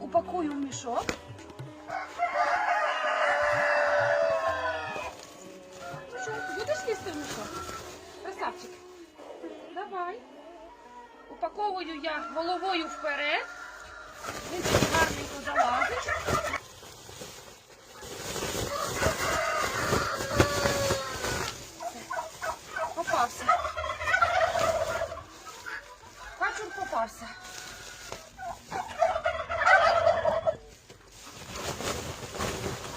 мішок. Ну що, будеш лізти в мішок? Красавчик. Давай. Упаковую я головою вперед. Він гарненько залазить. Попався. Качур попався.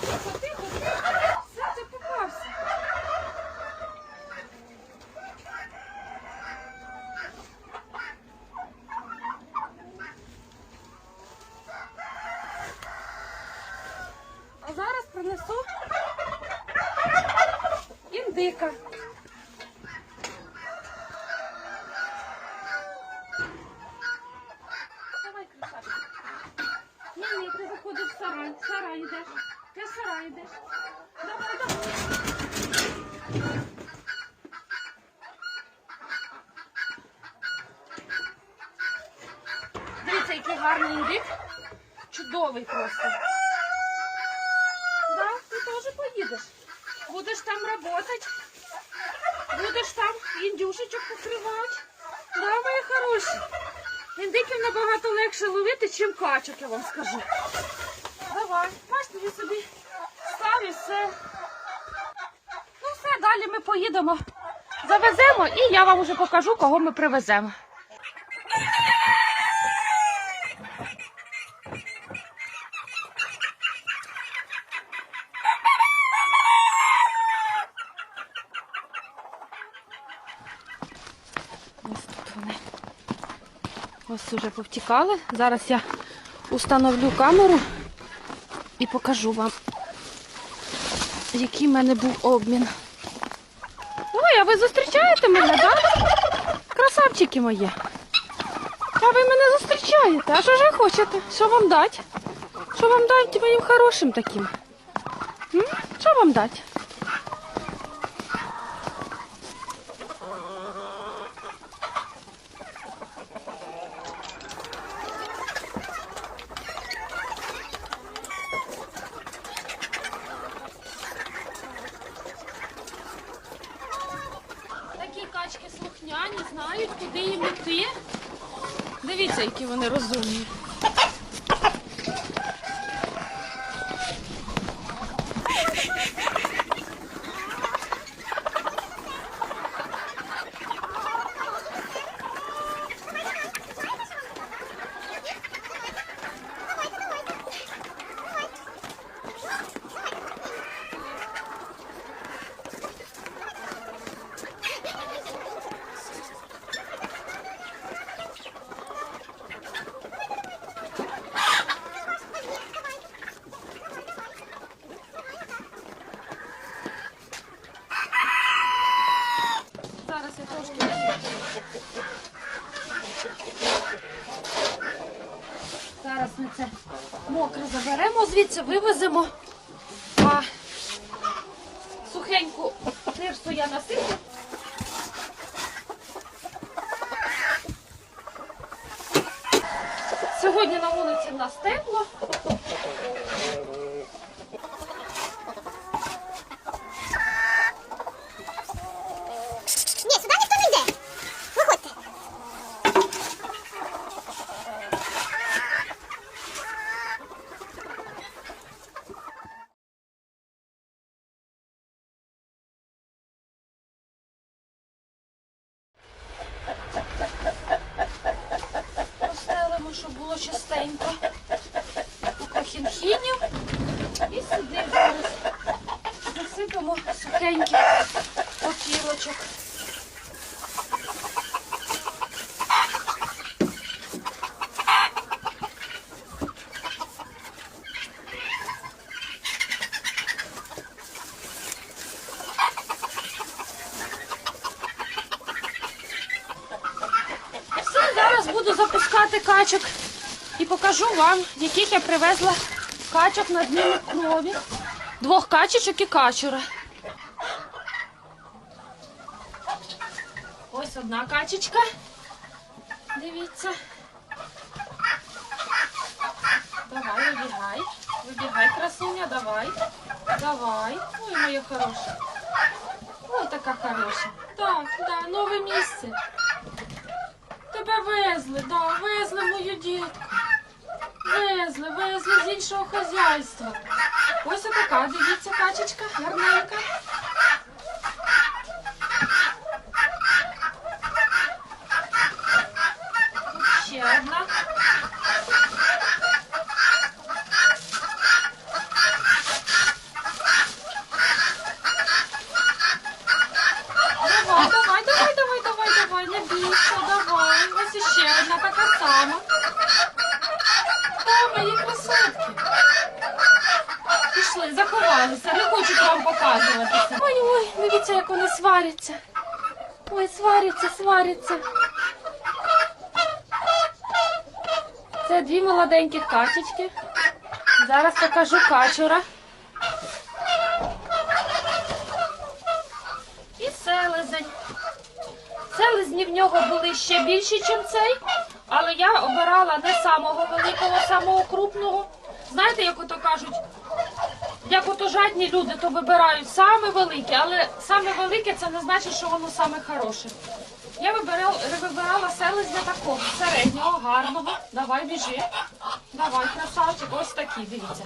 Тихо, тихо, тихо. Все, це попався. А зараз принесу індика. Давай, красавчик. Ні, в сарай. Сарай йдеш. Ти сарай йдеш. Давай, давай. Дивіться, який гарний індик. Чудовий просто. Да, ти теж поїдеш. Будеш там працювати. Будеш там індюшечок покривати. Да, мої хороші. Індиків набагато легше ловити, чим качок, я вам скажу. Давай, бачите, ви собі став все. Ну все, далі ми поїдемо. Завеземо і я вам уже покажу, кого ми привеземо. Ось тут вони. Ось уже повтікали. Зараз я установлю камеру і покажу вам, який в мене був обмін. Ой, а ви зустрічаєте мене, так? Красавчики мої. А ви мене зустрічаєте. А що ж ви хочете? Що вам дати? Що вам дати моїм хорошим таким? М? Що вам дати? Такі качки слухняні, знають, куди їм йти. Дивіться, які вони розумні. Зараз я трошки. Зараз ми це мокре заберемо, звідси вивеземо. А сухеньку тирсу я насиплю. Сьогодні на вулиці в нас тепло. Качок і покажу вам, яких я привезла качок на зміну крові. Двох качечок і качура. Ось одна качечка. Дивіться. Давай, вибігай. Вибігай, красуня, давай. Давай. Ой, моя хороша. Ой, така хороша. Так, да, нове місце. Тебе везли, да, везли мою дітку. Везли, везли з іншого хазяйства. Ось така, дивіться, качечка, гарненька. Тут ще одна. Давай, давай, давай, давай, давай, давай, не бійся, давай. Ось іще одна така сама. Та, мої красотки. Пішли, заховалися, не хочуть вам показуватися. Ой, ой, дивіться, як вони сваряться. Ой, сваряться, сваряться. Це дві молоденьких качечки. Зараз покажу качура. І селезень. Селезні в нього були ще більші, ніж цей, але я обирала не самого великого, самого крупного. Знаєте, як ото кажуть, як ото жадні люди, то вибирають саме велике, але саме велике це не значить, що воно саме хороше. Я вибирала, вибирала селезня такого, середнього, гарного. Давай біжи. Давай, красавчик, ось такі, дивіться.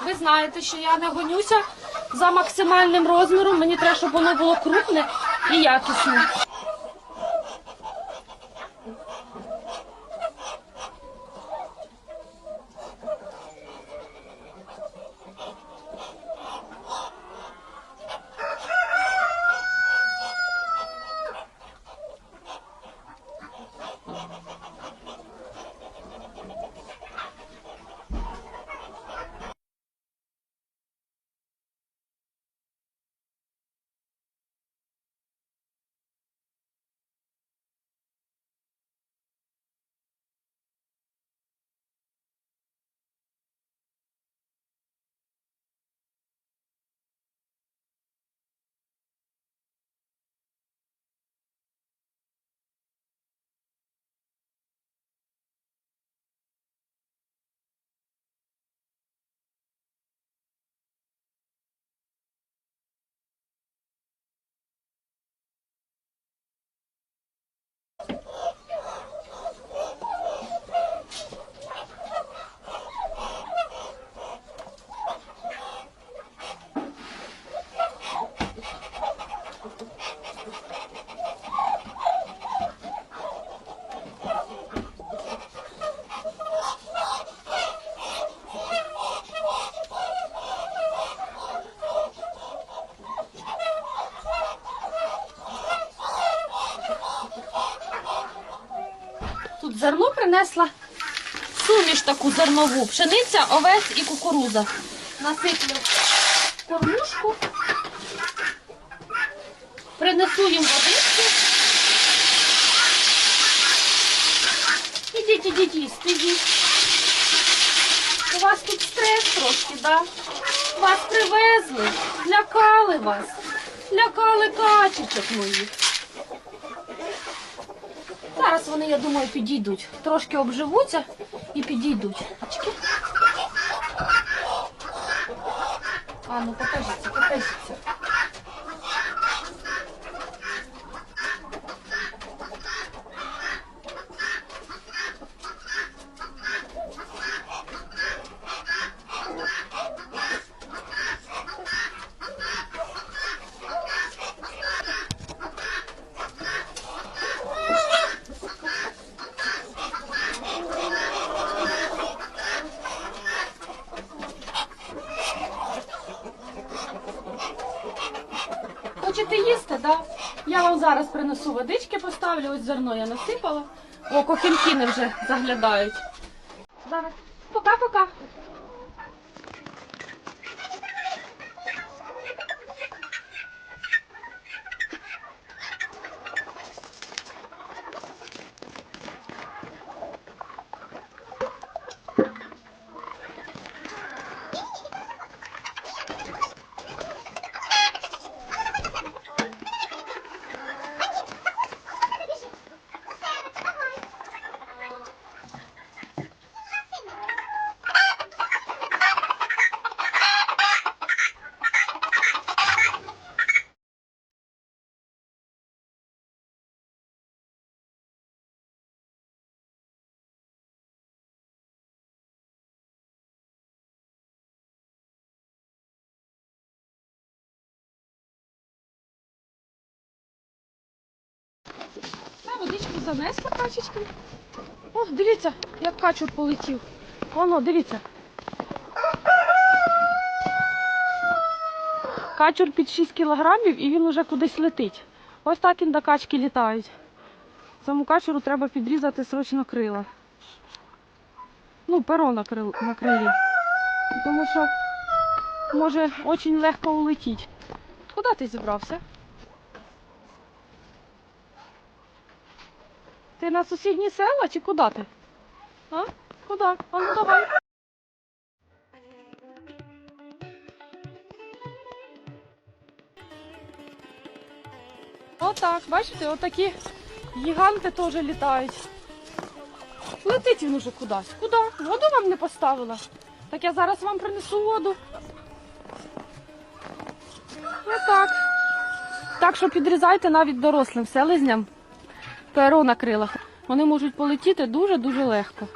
Ви знаєте, що я не гонюся за максимальним розміром. Мені треба, щоб воно було крупне і якісне. Зерно принесла суміш таку зернову. Пшениця, овець і кукуруза. Насиплю кормушку. Принесу їм водички. Ідіть, ідіть, їсти, їдіть. У вас тут стрес трошки, да? Вас привезли, лякали вас, лякали качечок моїх. Зараз вони, я думаю, підійдуть. Трошки обживуться і підійдуть. Очки. А, ну покажіться, покажіться. Хочете їсти, да? Я вам зараз принесу водички, поставлю, ось зерно я насипала. О, кохінкіни вже заглядають. Пока-пока. Водичку занесла качечки. О, дивіться, як качур полетів. Воно, дивіться. Качур під 6 кілограмів і він уже кудись летить. Ось так і до качки літають. Цьому качуру треба підрізати срочно крила. Ну, перо на, крил, на крилі. Тому що може дуже легко улетіти. Куди ти зібрався? Ти на сусідні села чи куди ти? А? Куди? А ну давай. Отак, бачите, отакі гіганти теж літають. Летить він уже кудись. Куди? Воду вам не поставила. Так я зараз вам принесу воду. Отак. Так що підрізайте навіть дорослим селезням перо на крилах. Вони можуть полетіти дуже-дуже легко.